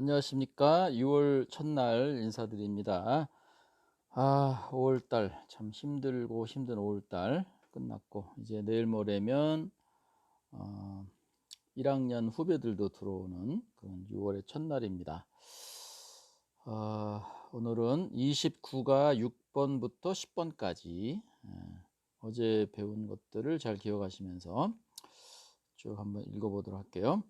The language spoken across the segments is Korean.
안녕하십니까. 6월 첫날 인사드립니다. 아, 5월달 참 힘들고 힘든 5월달 끝났고 이제 내일 모레면 어, 1학년 후배들도 들어오는 그런 6월의 첫날입니다. 어, 오늘은 29가 6번부터 10번까지 어제 배운 것들을 잘 기억하시면서 쭉 한번 읽어보도록 할게요.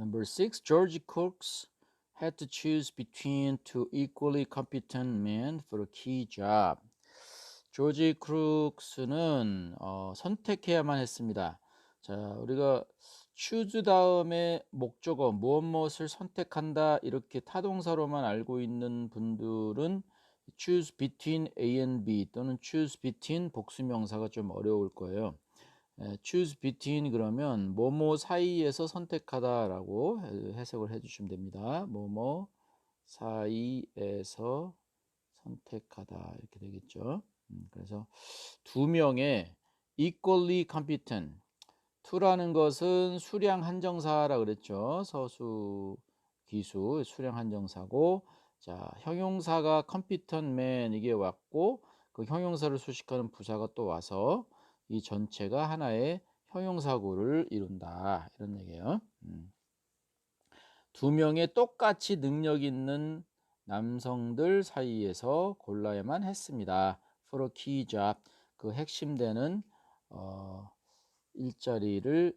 Number six, George Cooks had to choose between two equally competent men for a key job. 조지 크룩스는 어, 선택해야만 했습니다. 자, 우리가 choose 다음에 목적어 무엇 무엇을 선택한다 이렇게 타동사로만 알고 있는 분들은 choose between A and B 또는 choose between 복수명사가 좀 어려울 거예요. Choose between 그러면 뭐뭐 사이에서 선택하다 라고 해석을 해주시면 됩니다. 뭐뭐 사이에서 선택하다 이렇게 되겠죠. 음, 그래서 두 명의 equally competent to라는 것은 수량 한정사라 그랬죠. 서수 기수 수량 한정사고 자 형용사가 competent man 이게 왔고 그 형용사를 수식하는 부사가 또 와서 이 전체가 하나의 형용사구를 이룬다 이런 얘기예요. 음. 두 명의 똑같이 능력 있는 남성들 사이에서 골라야만 했습니다. Job 그 핵심되는 어, 일자리를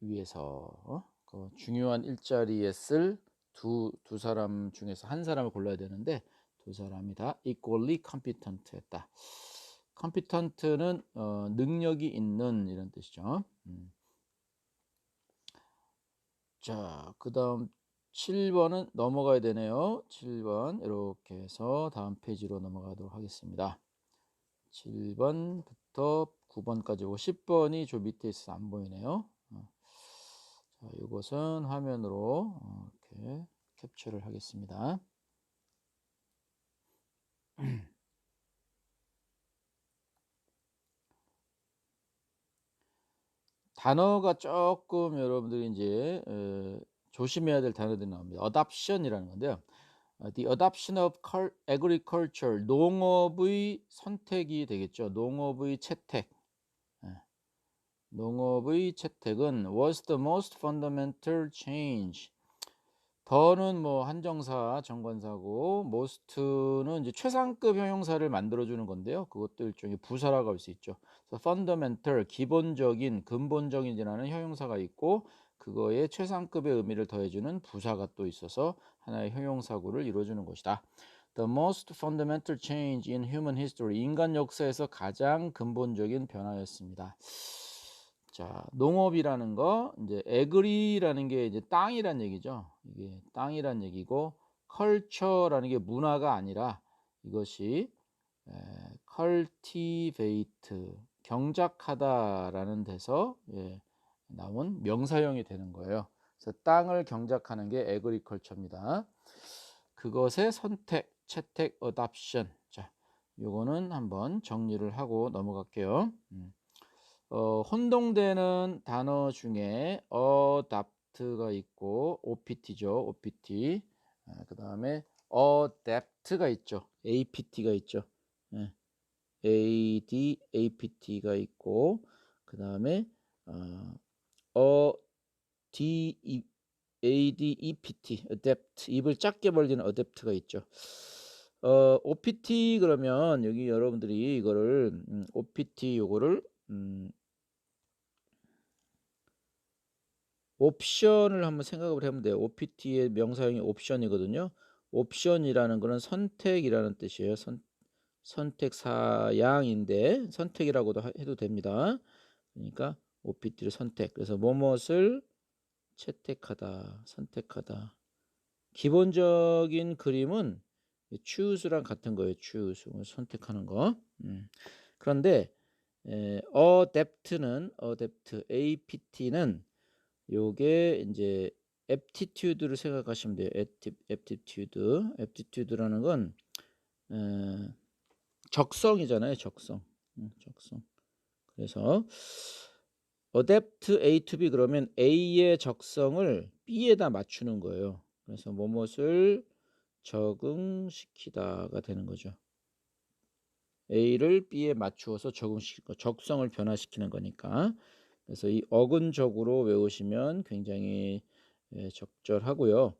위해서 어? 그 중요한 일자리에 쓸 두 두 사람 중에서 한 사람을 골라야 되는데 두 사람이 다 equally competent했다. 컴피턴트는 어, 능력이 있는 이런 뜻이죠. 음. 자, 그 다음 7번은 넘어가야 되네요. 7번 이렇게 해서 다음 페이지로 넘어가도록 하겠습니다. 7번부터 9번까지 오고 10번이 저 밑에 있어서 안 보이네요. 어. 자, 이것은 화면으로 이렇게 캡처를 하겠습니다. 단어가 조금 여러분들이 이제 에, 조심해야 될 단어들이 나옵니다. adoption이라는 건데요. 어, the adoption of agriculture, 농업의 선택이 되겠죠. 농업의 채택. 예. 농업의 채택은 was the most fundamental change. 더는 뭐 한정사, 정관사고 most는 이제 최상급 형용사를 만들어주는 건데요. 그것도 일종의 부사라고 할 수 있죠. 그래서 fundamental, 기본적인, 근본적인이라는 형용사가 있고 그거에 최상급의 의미를 더해주는 부사가 또 있어서 하나의 형용사구를 이루어주는 것이다. The most fundamental change in human history, 인간 역사에서 가장 근본적인 변화였습니다. 자, 농업이라는 거, 이제 에그리라는 게 이제 땅이란 얘기죠. 이게 땅이란 얘기고, 컬처라는 게 문화가 아니라 이것이 에, cultivate, 경작하다라는 데서 예, 나온 명사형이 되는 거예요. 그래서 땅을 경작하는 게 agriculture입니다. 그것의 선택, 채택, adoption. 자, 요거는 한번 정리를 하고 넘어갈게요. 음. 어, 혼동되는 단어 중에 adapt가 있고 opt죠. opt. 아, 그 다음에 adapt가 있죠. apt가 있죠. 예. ad, apt가 있고 그 다음에 어, 어, d, e, ad, ept, adapt 입을 작게 벌리는 adapt가 있죠. 어, opt 그러면 여기 여러분들이 이거를 음, opt 요거를 음, 옵션을 한번 생각을 해보면 돼요. OPT의 명사형이 옵션이거든요. 옵션이라는 것은 선택이라는 뜻이에요. 선, 선택 사양인데 선택이라고도 해도 됩니다. 그러니까 OPT를 선택. 그래서 무엇을 채택하다, 선택하다. 기본적인 그림은 choose랑 같은 거예요. choose, 선택하는 거. 음. 그런데 에, adapt는 adapt, apt는 요게 이제 aptitude를 생각하시면 돼요. aptitude. aptitude라는 건 에, 적성이잖아요. 적성. 응, 적성. 그래서 adapt A to B 그러면 A의 적성을 B에다 맞추는 거예요. 그래서 뭐뭇을 적응시키다가 되는 거죠. A를 B에 맞추어서 적응시키고 적성을 변화시키는 거니까. 그래서 이 어근적으로 외우시면 굉장히 예, 적절하고요.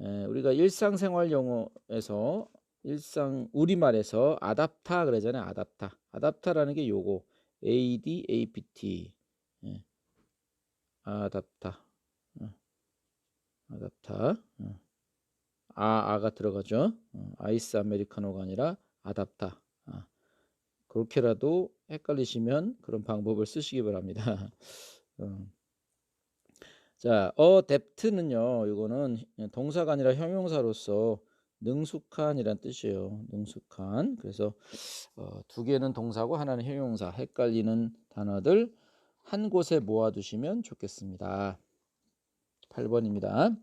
에, 우리가 일상생활 용어에서 일상 우리말에서 아답타 그러잖아요. 아답타. 아답타라는 게 요거 A D A P T. 예. 아답타. 어. 아답타. 어. 아 아가 들어가죠. 어, 아이스 아메리카노가 아니라 아답타. 아. 그렇게라도 헷갈리시면 그런 방법을 쓰시기 바랍니다. 어. 자, 어댑트는요. 이거는 동사가 아니라 형용사로서 능숙한이란 뜻이에요. 능숙한. 그래서 어, 두 개는 동사고 하나는 형용사. 헷갈리는 단어들 한 곳에 모아두시면 좋겠습니다. 8번입니다.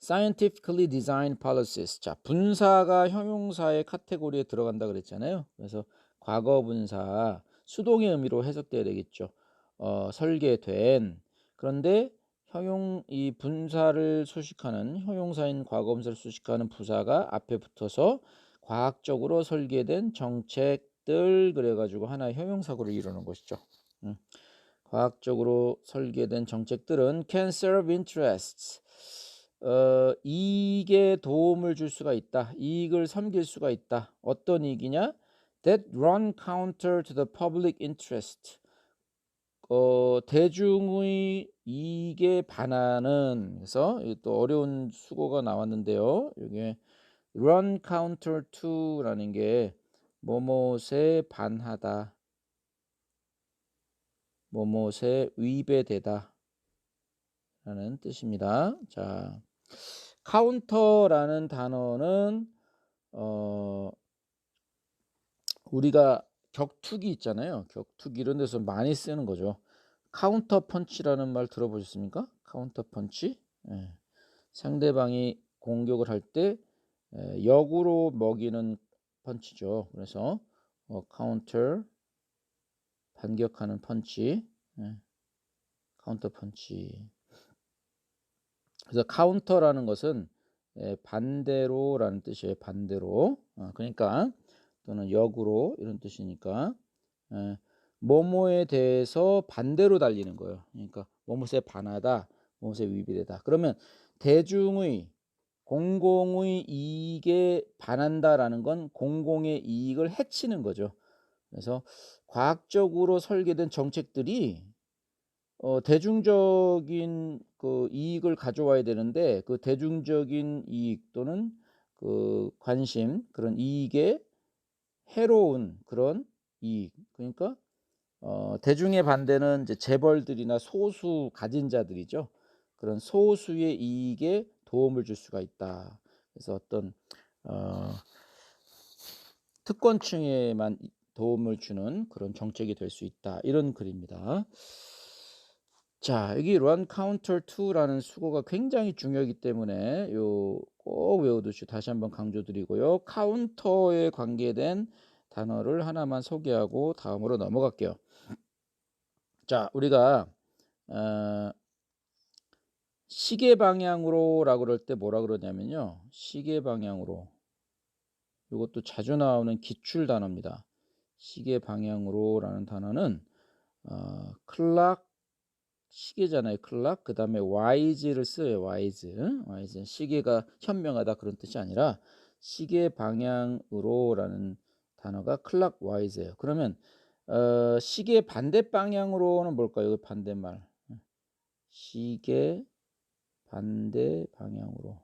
Scientifically designed policies. 자, 분사가 형용사의 카테고리에 들어간다 그랬잖아요. 그래서 과거 분사 수동의 의미로 해석돼야 되겠죠. 어, 설계된 그런데 형용 이 분사를 수식하는 형용사인 과거 분사를 수식하는 부사가 앞에 붙어서 과학적으로 설계된 정책들 그래가지고 하나의 형용사구를 이루는 것이죠. 음. 과학적으로 설계된 정책들은 can serve interests. 어, 이익에 도움을 줄 수가 있다. 이익을 섬길 수가 있다. 어떤 이익이냐? That run counter to the public interest. 어, 대중의 이익에 반하는 그래서 또 어려운 수고가 나왔는데요. 이게 run counter to라는 게 뭐뭇에 반하다. 뭐뭇에 위배되다. 라는 뜻입니다. 자, 카운터라는 단어는 어 우리가 격투기 있잖아요. 격투기 이런 데서 많이 쓰는 거죠. 카운터 펀치라는 말 들어보셨습니까? 카운터 펀치. 예. 상대방이 공격을 할때 예, 역으로 먹이는 펀치죠. 그래서 어, 카운터 반격하는 펀치. 예. 카운터 펀치. 그래서 카운터라는 것은 예, 반대로라는 뜻이에요. 반대로. 어, 그러니까 또는 역으로 이런 뜻이니까 예, 뭐뭐에 대해서 반대로 달리는 거예요. 그러니까 뭐뭐에 반하다, 뭐뭐에 위배되다. 그러면 대중의 공공의 이익에 반한다라는 건 공공의 이익을 해치는 거죠. 그래서 과학적으로 설계된 정책들이 어, 대중적인 그 이익을 가져와야 되는데 그 대중적인 이익 또는 그 관심 그런 이익에 해로운 그런 이익 그러니까 어, 대중의 반대는 이제 재벌들이나 소수 가진 자들이죠. 그런 소수의 이익에 도움을 줄 수가 있다. 그래서 어떤 어, 특권층에만 도움을 주는 그런 정책이 될 수 있다. 이런 글입니다. 자, 여기 run counter to라는 수고가 굉장히 중요하기 때문에 요 꼭 외워두시고 다시 한번 강조드리고요. 카운터에 관계된 단어를 하나만 소개하고 다음으로 넘어갈게요. 자, 우리가 어, 시계 방향으로라고 그럴 때 뭐라 그러냐면요. 시계 방향으로. 이것도 자주 나오는 기출 단어입니다. 시계 방향으로라는 단어는 어, 클락 시계잖아요. 클락. 그 다음에 wise를 써요. wise. wise. 시계가 현명하다 그런 뜻이 아니라 시계 방향으로라는 단어가 클락 wise예요. 그러면 어, 시계 반대 방향으로는 뭘까요? 반대말. 시계 반대 방향으로.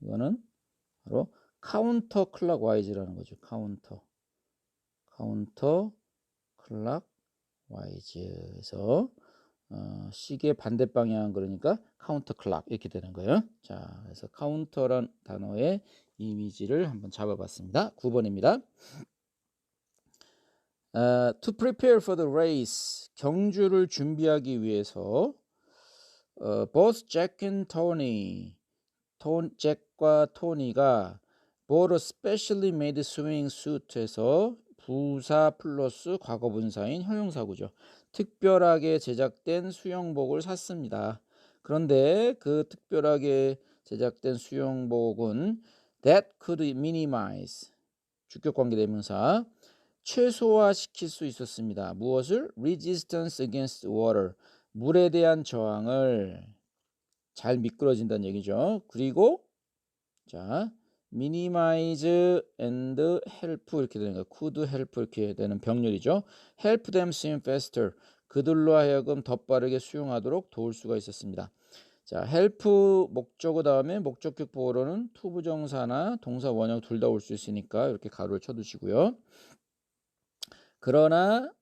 이거는 바로 카운터 클락 와이즈라는 거죠. 카운터. 카운터 클락 와이즈에서 어, 시계 반대 방향 그러니까 카운터 클락 이렇게 되는 거예요. 자, 그래서 카운터란 단어의 이미지를 한번 잡아봤습니다. 9번입니다. Uh, to prepare for the race, 경주를 준비하기 위해서 uh, both Jack and Tony, 톤, 잭과 토니가 bought a specially made swimming suit에서 부사 플러스 과거 분사인 형용사구죠. 특별하게 제작된 수영복을 샀습니다. 그런데 그 특별하게 제작된 수영복은 that could minimize 주격 관계 대명사 최소화시킬 수 있었습니다. 무엇을? resistance against water 물에 대한 저항을 잘 미끄러진다는 얘기죠. 그리고 자 minimize and help 이렇게 거예요. could help 이렇게 되는 병렬이죠. help them swim faster. 그들로 하여금 더 빠르게 수용하도록 도울 수가 있었습니다. 자, help 목적어 다음에 목적격 보어로는 투부정사나 동사 원형 둘 다 올 수 있으니까 이렇게 가로를 쳐두시고요. 그러나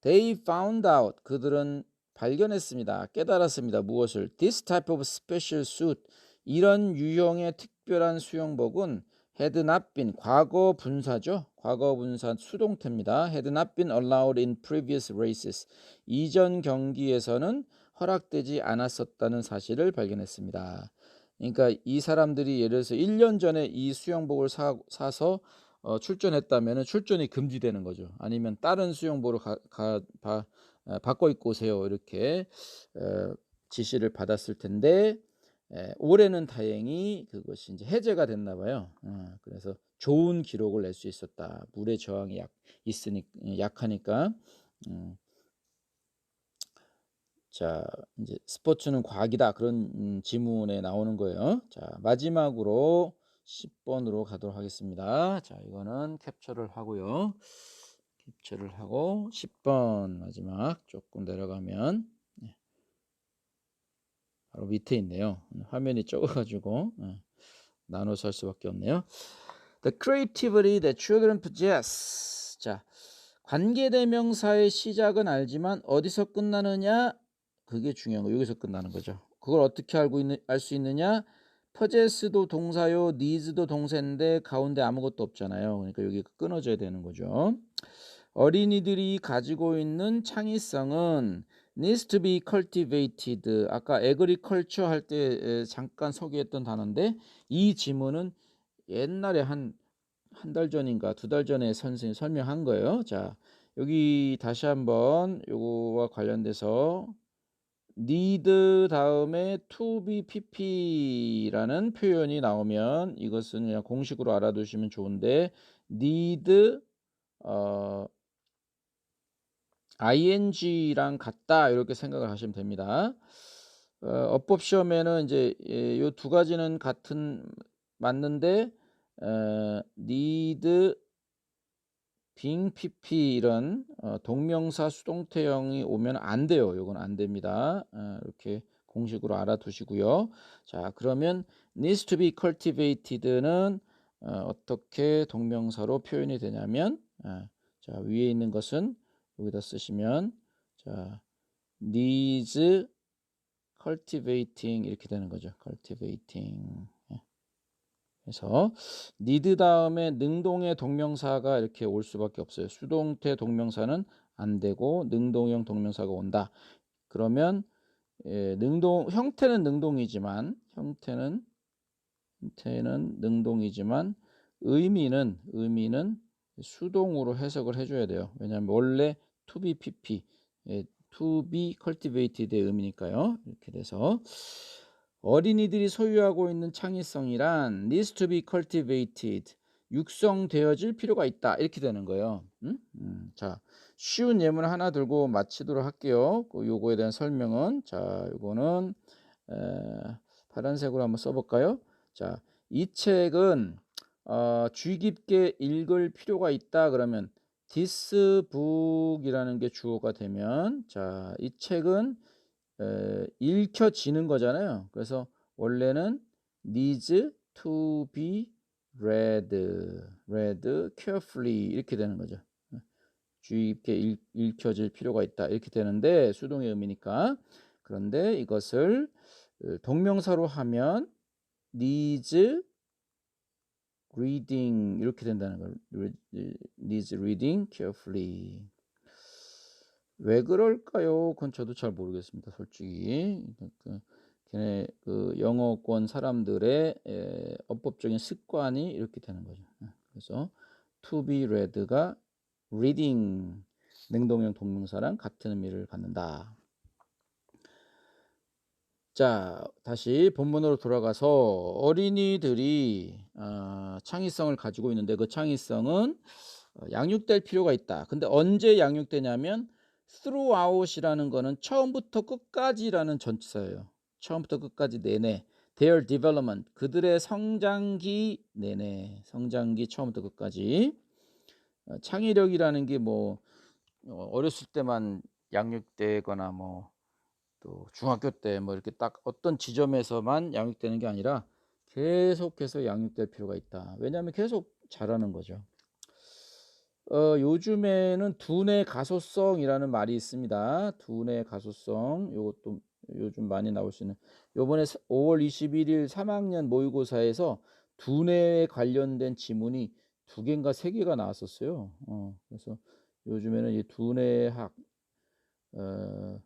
they found out 그들은 발견했습니다. 깨달았습니다. 무엇을? This type of special suit 이런 유형의 특 별한 수영복은 had not been 과거 분사죠. 과거 분사 수동태입니다. not been allowed in previous races. 이전 경기에서는 허락되지 않았었다는 사실을 발견했습니다. 그러니까 이 사람들이 예를 들어서 1년 전에 이 수영복을 사, 사서 어, 출전했다면 출전이 금지되는 거죠. 아니면 다른 수영복으로 가, 가, 바, 어, 바꿔 입고 오세요. 이렇게 어, 지시를 받았을 텐데 에, 올해는 다행히 그것이 이제 해제가 됐나 봐요. 어, 그래서 좋은 기록을 낼 수 있었다. 물의 저항이 약, 있으니 약하니까. 음. 자, 이제 스포츠는 과학이다. 그런 음, 지문에 나오는 거예요. 자, 마지막으로 10번으로 가도록 하겠습니다. 자, 이거는 캡처를 하고요. 캡처를 하고 10번 마지막 조금 내려가면 네. 바로 밑에 있네요. 화면이 적어가지고 네. 나눠서 할 수밖에 없네요. The creativity that children possess. 자, 관계대명사의 시작은 알지만 어디서 끝나느냐? 그게 중요한 거. 여기서 끝나는 거죠. 그걸 어떻게 알고 있는 알 수 있느냐? 퍼제스도 동사요, 니즈도 동사인데 가운데 아무것도 없잖아요. 그러니까 여기 끊어져야 되는 거죠. 어린이들이 가지고 있는 창의성은 needs to be cultivated. 아까 agriculture 할 때 잠깐 소개했던 단어인데 이 지문은 옛날에 한 한 달 전인가 두 달 전에 선생님 설명한 거예요. 자, 여기 다시 한번 요거와 관련돼서 need 다음에 to be pp라는 표현이 나오면 이것은 그냥 공식으로 알아두시면 좋은데 need 어, ing랑 같다 이렇게 생각을 하시면 됩니다. 어, 어법 시험에는 이제 이 두 가지는 같은 맞는데 어, need 빙 pp 이런 어, 동명사 수동태형이 오면 안 돼요. 이건 안 됩니다. 어, 이렇게 공식으로 알아두시고요. 자, 그러면 needs to be cultivated는 어, 떻게 동명사로 표현이 되냐면 어, 자, 위에 있는 것은 여기다 쓰시면 자, needs cultivating 이렇게 되는 거죠. cultivating. 그래서 need 다음에 능동의 동명사가 이렇게 올 수밖에 없어요. 수동태 동명사는 안 되고 능동형 동명사가 온다. 그러면 예, 능동 형태는 능동이지만 형태는 형태는 능동이지만 의미는 의미는 수동으로 해석을 해줘야 돼요. 왜냐하면 원래 to be pp, 예, to be cultivated의 의미니까요. 이렇게 돼서 어린이들이 소유하고 있는 창의성이란 needs to be cultivated 육성되어질 필요가 있다 이렇게 되는 거예요. 음? 음, 자 쉬운 예문 하나 들고 마치도록 할게요. 그 요거에 대한 설명은 자 요거는 에, 파란색으로 한번 써볼까요? 자 이 책은 어, 주의 깊게 읽을 필요가 있다 그러면 this book이라는 게 주어가 되면 자 이 책은 에, 읽혀지는 거잖아요. 그래서 원래는 needs to be read, read carefully 이렇게 되는 거죠. 주의 깊게 읽, 읽혀질 필요가 있다 이렇게 되는데 수동의 의미니까 그런데 이것을 동명사로 하면 needs reading 이렇게 된다는 걸 needs reading carefully 왜 그럴까요? 그건 저도 잘 모르겠습니다. 솔직히 그, 걔네 그 영어권 사람들의 에, 어법적인 습관이 이렇게 되는 거죠. 예, 그래서 to be read가 reading 능동형 동명사랑 같은 의미를 갖는다. 자, 다시 본문으로 돌아가서 어린이들이 어, 창의성을 가지고 있는데 그 창의성은 어, 양육될 필요가 있다. 근데 언제 양육되냐면 throughout이라는 거는 처음부터 끝까지라는 전치사예요. 처음부터 끝까지 내내 their development 그들의 성장기 내내 성장기 처음부터 끝까지 어, 창의력이라는 게 뭐 어렸을 때만 양육되거나 뭐 또 중학교 때 뭐 이렇게 딱 어떤 지점에서만 양육되는 게 아니라 계속해서 양육될 필요가 있다. 왜냐하면 계속 자라는 거죠. 어, 요즘에는 두뇌 가소성이라는 말이 있습니다. 두뇌 가소성. 요것도 요즘 많이 나올 수 있는. 요번에 5월 21일 3학년 모의고사에서 두뇌에 관련된 지문이 두 개인가 세 개가 나왔었어요. 어, 그래서 요즘에는 이 두뇌학 어,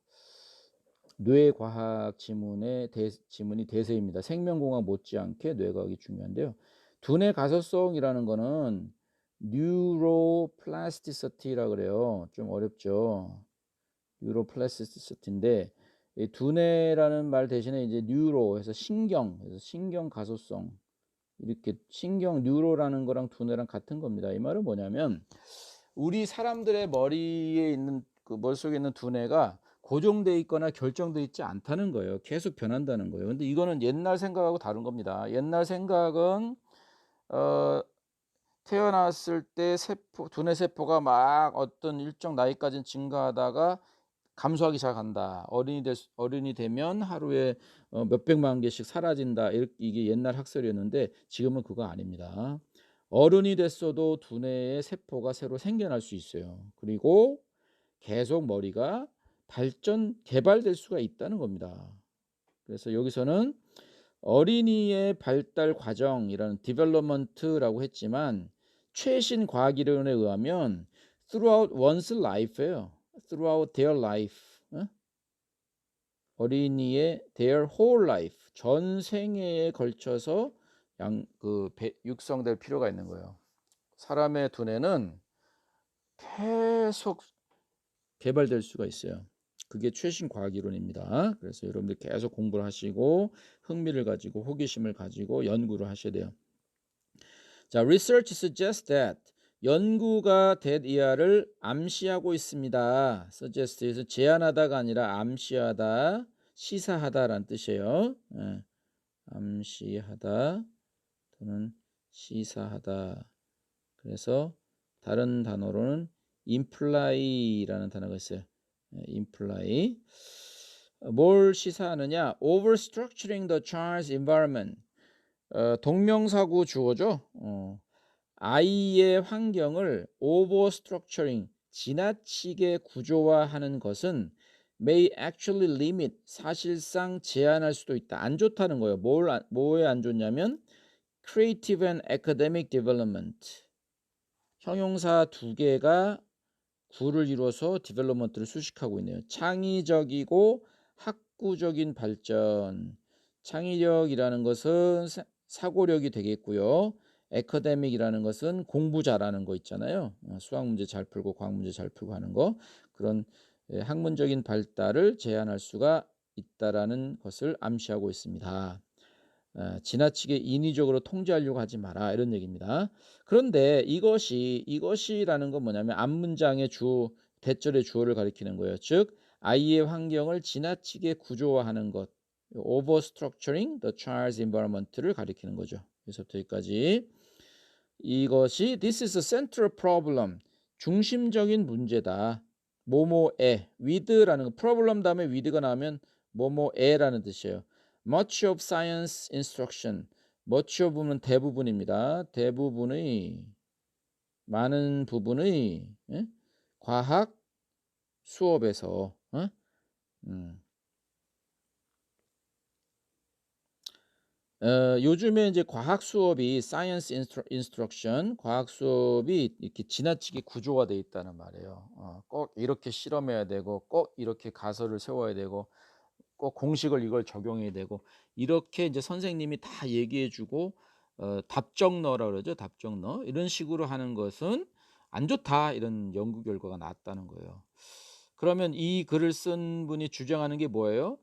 뇌과학 지문의 대, 지문이 대세입니다. 생명공학 못지않게 뇌과학이 중요한데요. 두뇌 가소성이라는 거는 neuroplasticity라 그래요. 좀 어렵죠. neuroplasticity인데 이 두뇌라는 말 대신에 이제 뉴로 해서 신경, 그래서 신경 가소성 이렇게 신경 뉴로라는 거랑 두뇌랑 같은 겁니다. 이 말은 뭐냐면 우리 사람들의 머리에 있는 그 머릿속에 있는 두뇌가 고정돼 있거나 결정돼 있지 않다는 거예요. 계속 변한다는 거예요. 근데 이거는 옛날 생각하고 다른 겁니다. 옛날 생각은 어 태어났을 때 세포 두뇌 세포가 막 어떤 일정 나이까지는 증가하다가 감소하기 시작한다. 어린이 될 어른이 되면 하루에 어 몇백만 개씩 사라진다. 이게 옛날 학설이었는데 지금은 그거 아닙니다. 어른이 됐어도 두뇌의 세포가 새로 생겨날 수 있어요. 그리고 계속 머리가 발전 개발될 수가 있다는 겁니다. 그래서 여기서는 어린이의 발달 과정이라는 development라고 했지만 최신 과학 이론에 의하면 throughout one's life예요. throughout their life. 어? 어린이의 their whole life 전 생애에 걸쳐서 양 그 육성될 필요가 있는 거예요. 사람의 두뇌는 계속 개발될 수가 있어요. 그게 최신 과학 이론입니다. 그래서 여러분들 계속 공부를 하시고 흥미를 가지고 호기심을 가지고 연구를 하셔야 돼요. 자, research suggests that 연구가 that 를 암시하고 있습니다. suggest에서 제안하다가 아니라 암시하다, 시사하다라는 뜻이에요. 예, 암시하다 또는 시사하다. 그래서 다른 단어로는 imply라는 단어가 있어요. Imply. 뭘 시사하느냐? overstructuring the child's environment. 어, 동명사구 주어죠. 어, 아이의 환경을 overstructuring, 지나치게 구조화하는 것은 may actually limit, 사실상 제한할 수도 있다. 안 좋다는 거예요. 뭘, 뭐에 안 좋냐면 creative and academic development. 형용사 두 개가 구를 이루어서 디벨롭먼트를 수식하고 있네요. 창의적이고 학구적인 발전. 창의력이라는 것은 사고력이 되겠고요. 에커데믹이라는 것은 공부 잘하는 거 있잖아요. 어, 수학 문제 잘 풀고 과학 문제 잘 풀고 하는 거. 그런 예, 학문적인 발달을 제한할 수가 있다라는 것을 암시하고 있습니다. 어, 지나치게 인위적으로 통제하려고 하지 마라 이런 얘기입니다. 그런데 이것이 이것이라는 건 뭐냐면 앞문장의 주 대절의 주어를 가리키는 거예요. 즉 아이의 환경을 지나치게 구조화하는 것, overstructuring the child's environment를 가리키는 거죠. 그래서부터 여기까지 이것이 this is a central problem 중심적인 문제다. 뭐뭐에 with라는 거 problem 다음에 with가 나오면 뭐뭐에라는 뜻이에요. Much of science instruction. much of는 대부분입니다. 대부분의 많은 부분의 예? 과학 수업에서 어? 음. 어, 요즘에 이제 과학 수업이 science instruction 과학 수업이 이렇게 지나치게 구조화돼 있다는 말이에요. 어, 꼭 이렇게 실험해야 되고 꼭 이렇게 가설을 세워야 되고 꼭 공식을 이걸 적용해야 되고 이렇게 이제 선생님이 다 얘기해 주고 어, 답정너라 그러죠. 답정너. 이런 식으로 하는 것은 안 좋다 이런 연구 결과가 나왔다는 거예요. 그러면 이 글을 쓴 분이 주장하는 게 뭐예요?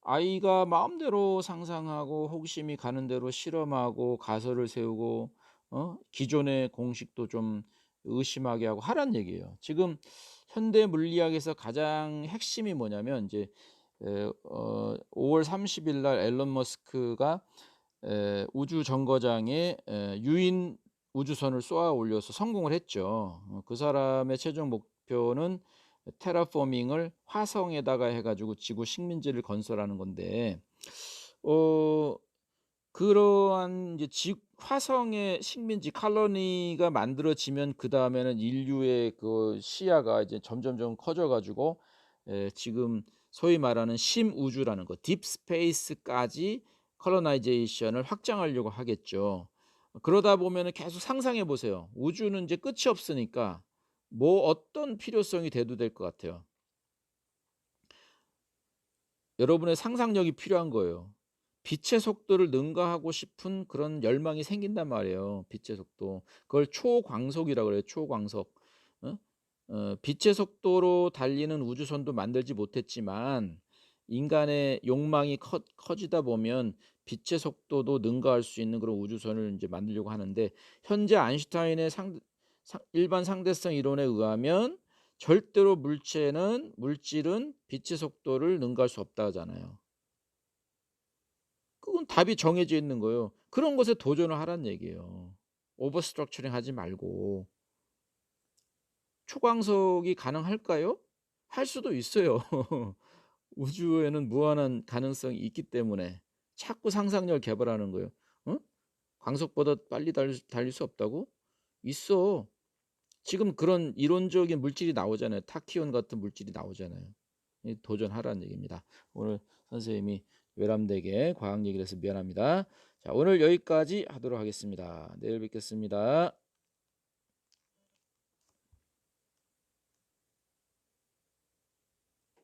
아이가 마음대로 상상하고 호기심이 가는 대로 실험하고 가설을 세우고 어? 기존의 공식도 좀 의심하게 하고 하란 얘기예요. 지금 현대 물리학에서 가장 핵심이 뭐냐면 이제 5월 30일 날 앨런 머스크가 에, 우주 정거장에 에, 유인 우주선을 쏘아 올려서 성공을 했죠. 어, 그 사람의 최종 목표는 테라포밍을 화성에다가 해가지고 지구 식민지를 건설하는 건데, 어, 그러한 이제 지, 화성의 식민지 칼로니가 만들어지면 그 다음에는 인류의 그 시야가 이제 점점점 커져가지고 에, 지금 소위 말하는 심우주라는 거, 딥스페이스까지 컬로나이제이션을 확장하려고 하겠죠. 그러다 보면은 계속 상상해 보세요. 우주는 이제 끝이 없으니까 뭐 어떤 필요성이 대두될 것 같아요. 여러분의 상상력이 필요한 거예요. 빛의 속도를 능가하고 싶은 그런 열망이 생긴단 말이에요. 빛의 속도. 그걸 초광속이라고 그래요. 초광속. 어? 어, 빛의 속도로 달리는 우주선도 만들지 못했지만 인간의 욕망이 커, 커지다 보면 빛의 속도도 능가할 수 있는 그런 우주선을 이제 만들려고 하는데 현재 아인슈타인의 상, 상, 일반 상대성 이론에 의하면 절대로 물체는 물질은 빛의 속도를 능가할 수 없다 하잖아요. 그건 답이 정해져 있는 거예요. 그런 것에 도전을 하란 얘기예요. 오버스트럭처링 하지 말고 초광석이 가능할까요? 할 수도 있어요. 우주에는 무한한 가능성이 있기 때문에 자꾸 상상력을 개발하는 거예요. 어? 광석보다 빨리 달릴, 달릴 수 없다고? 있어. 지금 그런 이론적인 물질이 나오잖아요. 타키온 같은 물질이 나오잖아요. 도전하라는 얘기입니다. 오늘 선생님이 외람되게 과학 얘기를 해서 미안합니다. 자, 오늘 여기까지 하도록 하겠습니다. 내일 뵙겠습니다.